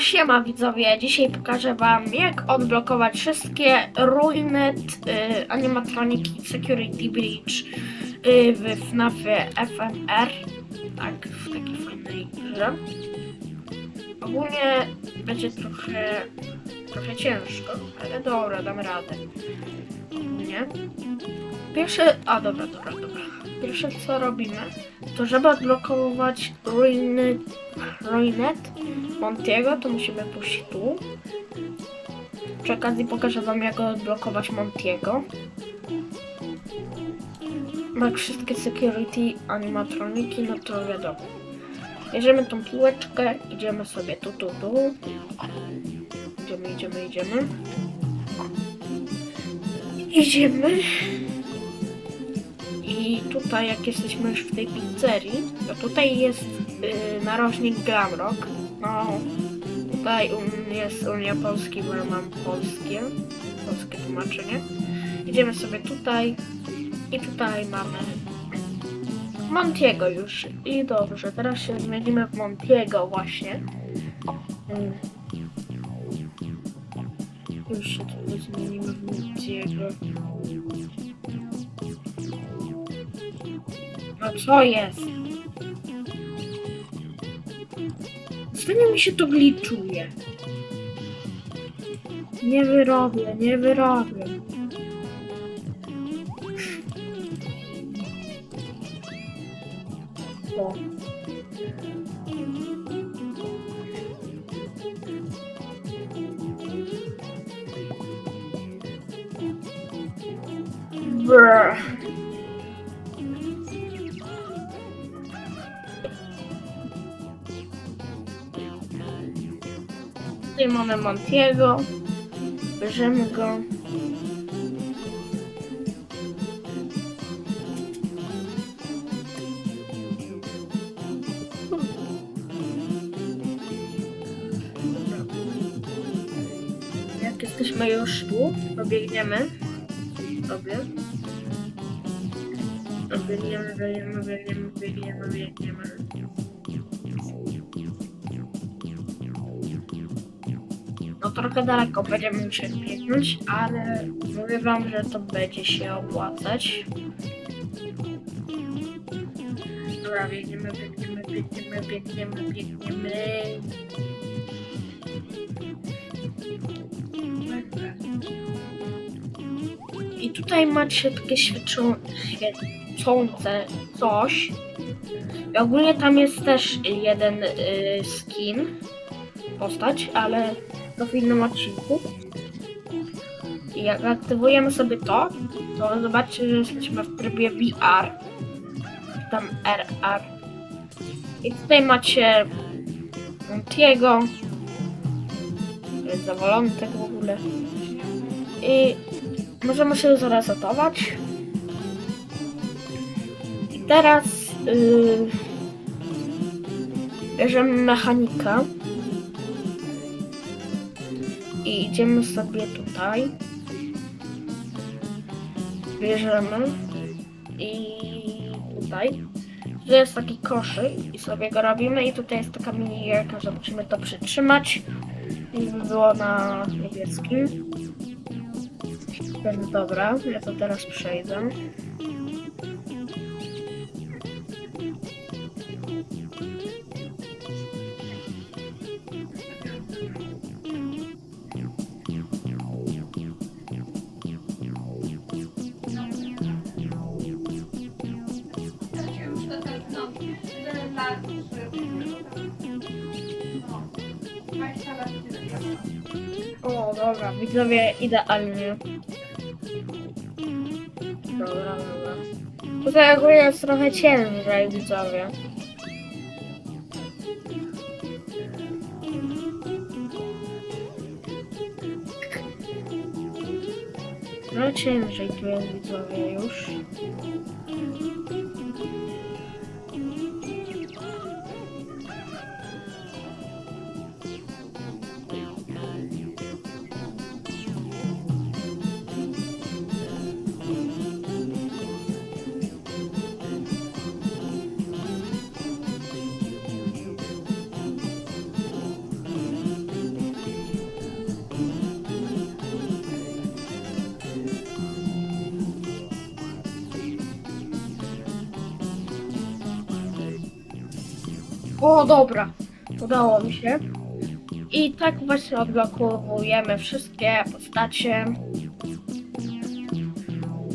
Siema widzowie, dzisiaj pokażę wam jak odblokować wszystkie Ruinet y, animatroniki Security Breach y, w FNAF FMR. Tak, w takiej fajnej grze. Ogólnie będzie trochę, trochę ciężko, ale dobra, dam radę. Nie? Pierwsze, a dobra, dobra, dobra. Pierwsze co robimy, to żeby odblokować Ruinet, Ruinet Montiego, to musimy pójść tu. Przy okazji pokażę wam jak odblokować Montiego. Jak wszystkie security animatroniki, no to wiadomo. Bierzemy tą piłeczkę, idziemy sobie tu, tu, tu. Idziemy, idziemy, idziemy. Idziemy. I tutaj, jak jesteśmy już w tej pizzerii, to tutaj jest yy, narożnik Glamrock. No, tutaj jest Unia Polski, bo ja mam polskie, polskie tłumaczenie. Idziemy sobie tutaj i tutaj mamy Montiego już. I dobrze, teraz się zmienimy w Montiego właśnie. Mm. Już tutaj zmienimy w Montiego. No co jest? Ostatnio mi się to gliczuje. Nie wyrobię, nie wyrobię. O. Brr. Tutaj mamy Montiego. Bierzemy go. Jak jesteśmy już tu, pobiegniemy sobie. Biegniemy, biegniemy, biegniemy, biegniemy, biegniemy. No trochę daleko będziemy musieli biegnąć, ale mówię wam, że to będzie się opłacać. Dobra, biegniemy, biegniemy, biegniemy, biegniemy, biegniemy. I tutaj macie takie świecące coś. I ogólnie tam jest też jeden y, skin, postać, ale to w innym odcinku. I jak aktywujemy sobie to, to zobaczcie, że jesteśmy w trybie VR. Tam RR. I tutaj macie Montiego. Zawalony tak w ogóle. I możemy się zresetować. I teraz yy, bierzemy mechanika i idziemy sobie tutaj. Bierzemy i tutaj. Tu jest taki koszyk i sobie go robimy i tutaj jest taka minierka, że musimy to przytrzymać i by było na niebieskim. Więc dobra, ja to teraz przejdę. O, dobra, widzowie, idealnie. Dobra, dobra. Tutaj ogólnie jest trochę ciężej, widzowie. No ciężej tu jest, widzowie, już. O, dobra. Udało mi się. I tak właśnie odblokowujemy wszystkie postacie.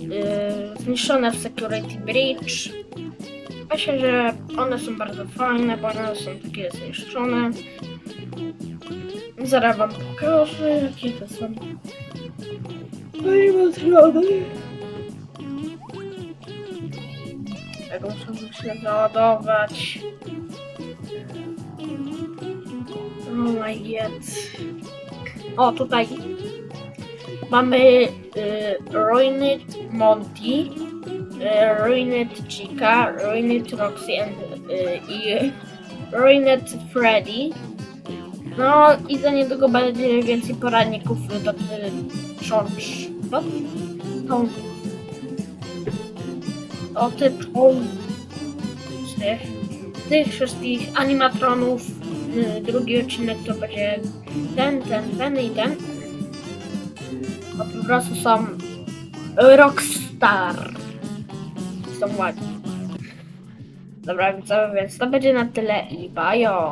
Yy, zniszczone w Security Breach. Myślę, że one są bardzo fajne, bo one są takie zniszczone. Zaraz wam pokażę, jakie to są animatrony. Tego muszę się załadować. Oh. O, tutaj mamy y, Ruined Monty, y, Ruined Chica, Ruined Roxy and, y, i Ruined Freddy. No i za niedługo będzie więcej poradników dotyczących tą dotyczą tych, tych wszystkich animatronów. Y, Drugi odcinek to będzie ten, ten, ten i ten. A po prostu są Rockstar. Są ładni. Dobra, więc to będzie na tyle i bajo.